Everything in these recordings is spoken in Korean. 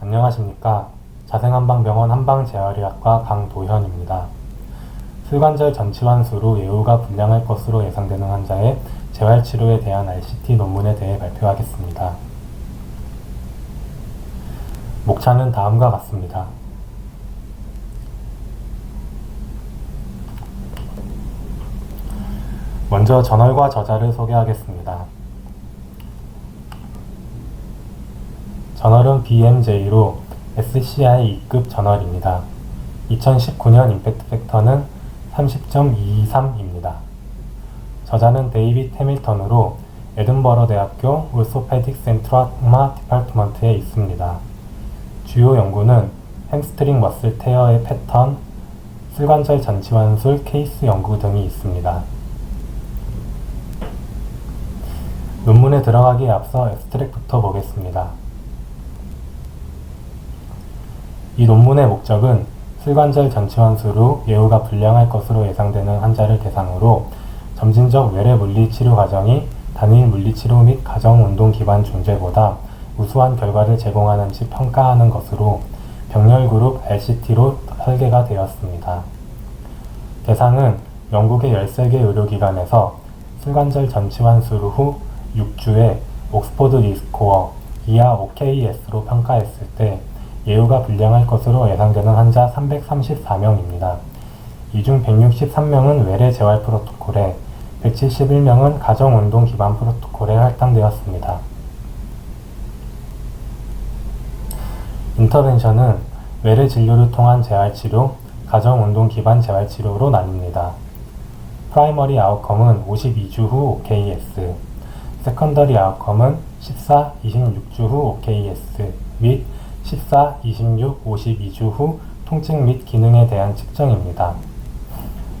안녕하십니까. 자생한방병원 한방재활의학과 강도현입니다. 슬관절 전치환수로 예후가 불량할 것으로 예상되는 환자의 재활치료에 대한 RCT 논문에 대해 발표하겠습니다. 목차는 다음과 같습니다. 먼저 저널과 저자를 소개하겠습니다. 저널은 BMJ로 SCI 2급 저널입니다. 2019년 임팩트 팩터는 30.223입니다. 저자는 데이빗 해밀턴으로 에든버러 대학교 올소페딕 센트라마 디파트먼트에 있습니다. 주요 연구는 햄스트링 머슬 테어의 패턴, 슬관절 전치환술 케이스 연구 등이 있습니다. 논문에 들어가기에 앞서 앱스트랙부터 보겠습니다. 이 논문의 목적은 슬관절 전치환수로 예후가 불량할 것으로 예상되는 환자를 대상으로 점진적 외래 물리 치료 과정이 단일 물리 치료 및 가정 운동 기반 존재보다 우수한 결과를 제공하는지 평가하는 것으로 병렬 그룹 RCT로 설계가 되었습니다. 대상은 영국의 13개 의료기관에서 슬관절 전치환수로 후 6주에 옥스포드 리스코어 이하 OKS로 평가했을 때 예후가 불량할 것으로 예상되는 환자 334명입니다. 이 중 163명은 외래 재활 프로토콜에 171명은 가정운동 기반 프로토콜에 할당되었습니다. 인터벤션은 외래 진료를 통한 재활치료, 가정운동 기반 재활치료로 나뉩니다. 프라이머리 아웃컴은 52주 후 OKS, 세컨더리 아웃컴은 14, 26주 후 OKS 및 14, 26, 52주 후 통증 및 기능에 대한 측정입니다.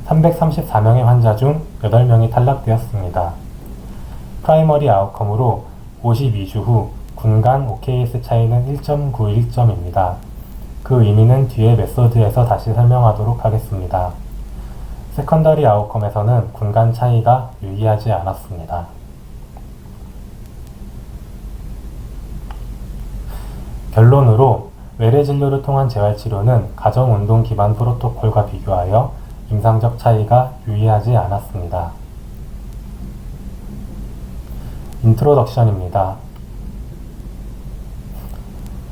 334명의 환자 중 8명이 탈락되었습니다. 프라이머리 아웃컴으로 52주 후 군간 OKS 차이는 1.91점입니다. 그 의미는 뒤에 메소드에서 다시 설명하도록 하겠습니다. 세컨더리 아웃컴에서는 군간 차이가 유의하지 않았습니다. 결론으로 외래 진료를 통한 재활치료는 가정운동 기반 프로토콜과 비교하여 임상적 차이가 유의하지 않았습니다. 인트로덕션입니다.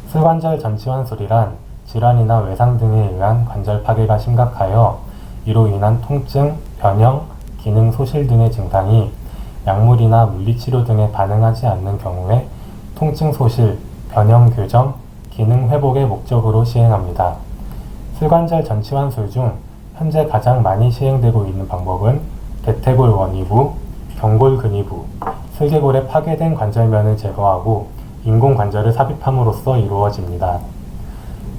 슬관절 전치환술이란 질환이나 외상 등에 의한 관절 파괴가 심각하여 이로 인한 통증, 변형, 기능 소실 등의 증상이 약물이나 물리치료 등에 반응하지 않는 경우에 통증 소실, 변형 교정, 기능 회복의 목적으로 시행합니다. 슬관절 전치 환술 중 현재 가장 많이 시행되고 있는 방법은 대퇴골 원위부, 경골 근위부, 슬개골의 파괴된 관절면을 제거하고 인공 관절을 삽입함으로써 이루어집니다.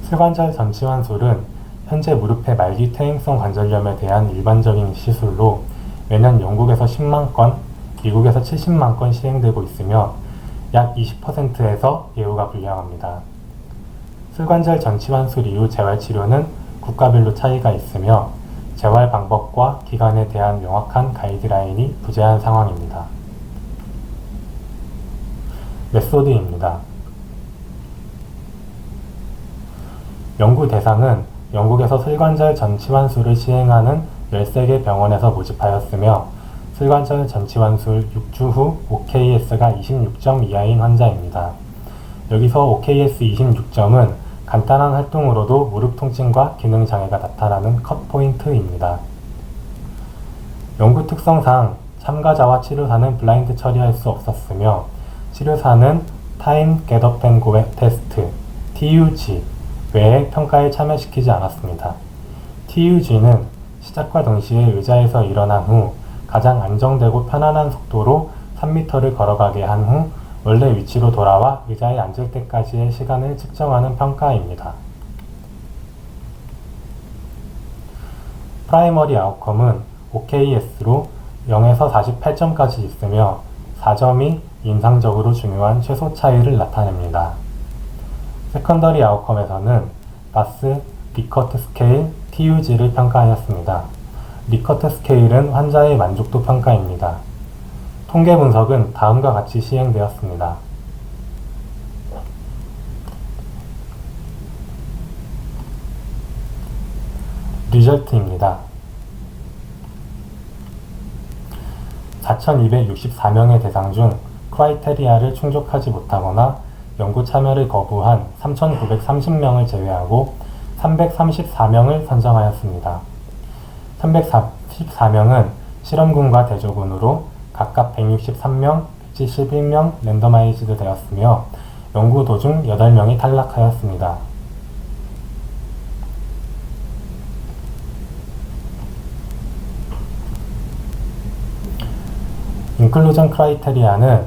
슬관절 전치 환술은 현재 무릎의 말기 퇴행성 관절염에 대한 일반적인 시술로 매년 영국에서 10만 건, 미국에서 70만 건 시행되고 있으며 약 20%에서 예후가 불량합니다. 슬관절 전치환술 이후 재활치료는 국가별로 차이가 있으며 재활 방법과 기간에 대한 명확한 가이드라인이 부재한 상황입니다. 메소드입니다. 연구 대상은 영국에서 슬관절 전치환술을 시행하는 13개 병원에서 모집하였으며 슬관절 전치환술 6주 후 OKS가 26점 이하인 환자입니다. 여기서 OKS 26점은 간단한 활동으로도 무릎 통증과 기능 장애가 나타나는 컷 포인트입니다. 연구 특성상 참가자와 치료사는 블라인드 처리할 수 없었으며 치료사는 타임 겟업 앤고 테스트 TUG 외에 평가에 참여시키지 않았습니다. TUG는 시작과 동시에 의자에서 일어난 후 가장 안정되고 편안한 속도로 3m를 걸어가게 한 후 원래 위치로 돌아와 의자에 앉을 때까지의 시간을 측정하는 평가입니다. 프라이머리 아웃컴은 OKS로 0에서 48점까지 있으며 4점이 인상적으로 중요한 최소 차이를 나타냅니다. 세컨더리 아웃컴에서는 바스, 리커트 스케일, TUG를 평가하였습니다. 리커트 스케일은 환자의 만족도 평가입니다. 통계 분석은 다음과 같이 시행되었습니다. 리절트입니다. 4,264명의 대상 중 크라이테리아를 충족하지 못하거나 연구 참여를 거부한 3,930명을 제외하고 334명을 선정하였습니다. 344명은 실험군과 대조군으로 각각 163명, 171명 랜더마이즈드 되었으며 연구 도중 8명이 탈락하였습니다. 인클루전 크라이테리아는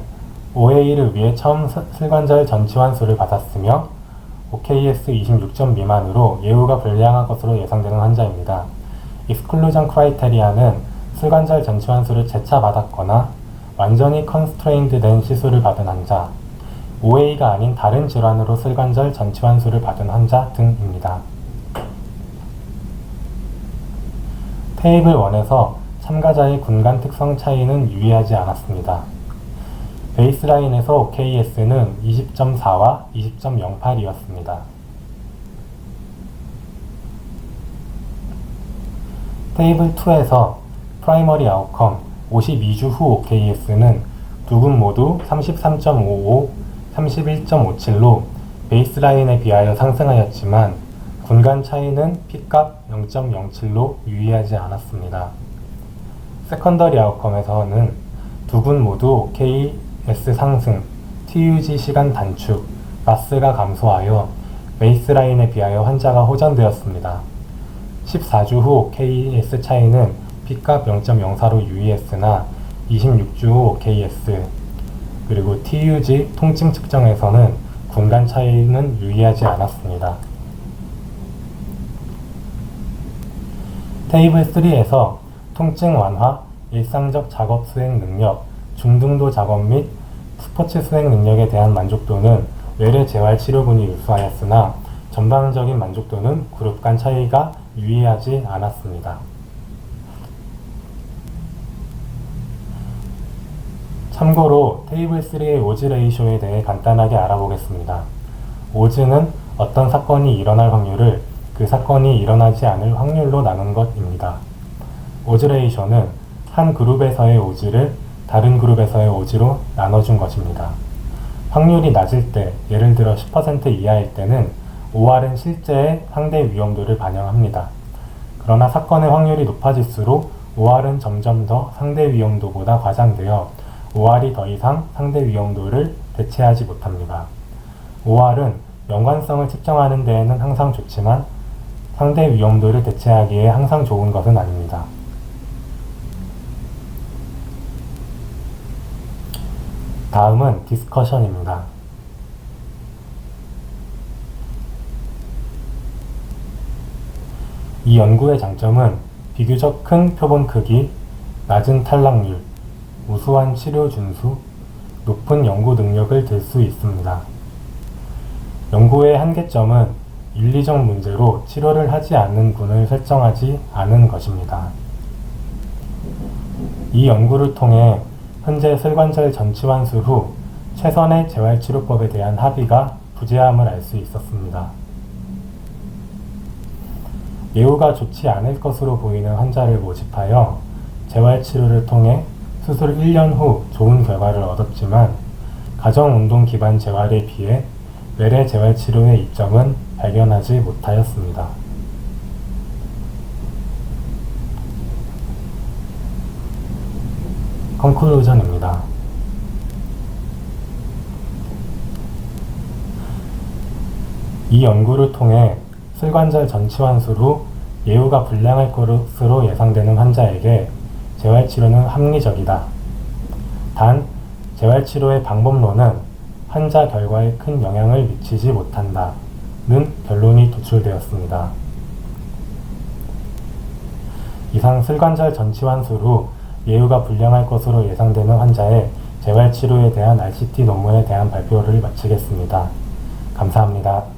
OA를 위해 처음 스- 슬관절 전치환 수를 받았으며 OKS 26점 미만으로 예후가 불량한 것으로 예상되는 환자입니다. 익스클루전 크라이테리아는 슬관절 전치환 수를 재차 받았거나 완전히 컨스트레인드 된 시술을 받은 환자, OA가 아닌 다른 질환으로 슬관절 전치환 수를 받은 환자 등입니다. 테이블 1에서 참가자의 군간 특성 차이는 유의하지 않았습니다. 베이스라인에서 OKS는 20.4와 20.08이었습니다. 테이블 2에서 프라이머리 아웃컴 52주 후 OKS는 두 군 모두 33.55, 31.57로 베이스라인에 비하여 상승하였지만 군간 차이는 P값 0.07로 유의하지 않았습니다. 세컨더리 아웃컴에서는 두 군 모두 OKS 상승, TUG 시간 단축, 마스가 감소하여 베이스라인에 비하여 환자가 호전되었습니다. 14주 후 OKS 차이는 P값 0.04로 유의했으나 26주 후 OKS 그리고 TUG 통증 측정에서는 군간 차이는 유의하지 않았습니다. 테이블 3에서 통증 완화, 일상적 작업 수행 능력, 중등도 작업 및 스포츠 수행 능력에 대한 만족도는 외래 재활 치료군이 유수하였으나 전반적인 만족도는 그룹 간 차이가 유의하지 않았습니다. 참고로 테이블 3의 오즈 레이쇼에 대해 간단하게 알아보겠습니다. 오즈는 어떤 사건이 일어날 확률을 그 사건이 일어나지 않을 확률로 나눈 것입니다. 오즈 레이쇼는 한 그룹에서의 오즈를 다른 그룹에서의 오즈로 나눠준 것입니다. 확률이 낮을 때, 예를 들어 10% 이하일 때는 OR은 실제의 상대 위험도를 반영합니다. 그러나 사건의 확률이 높아질수록 OR은 점점 더 상대 위험도보다 과장되어 OR이 더 이상 상대 위험도를 대체하지 못합니다. OR은 연관성을 측정하는 데에는 항상 좋지만 상대 위험도를 대체하기에 항상 좋은 것은 아닙니다. 다음은 디스커션입니다. 이 연구의 장점은 비교적 큰 표본 크기, 낮은 탈락률, 우수한 치료 준수, 높은 연구 능력을 들 수 있습니다. 연구의 한계점은 윤리적 문제로 치료를 하지 않는 군을 설정하지 않은 것입니다. 이 연구를 통해 현재 슬관절 전치환수 후 최선의 재활치료법에 대한 합의가 부재함을 알 수 있었습니다. 예후가 좋지 않을 것으로 보이는 환자를 모집하여 재활치료를 통해 수술 1년 후 좋은 결과를 얻었지만 가정운동 기반 재활에 비해 외래 재활치료의 이점은 발견하지 못하였습니다. 컨클루전입니다. 이 연구를 통해 슬관절 전치환술 후 예후가 불량할 것으로 예상되는 환자에게 재활치료는 합리적이다. 단, 재활치료의 방법론은 환자 결과에 큰 영향을 미치지 못한다. 는 결론이 도출되었습니다. 이상 슬관절 전치환술 후 예후가 불량할 것으로 예상되는 환자의 재활치료에 대한 RCT 논문에 대한 발표를 마치겠습니다. 감사합니다.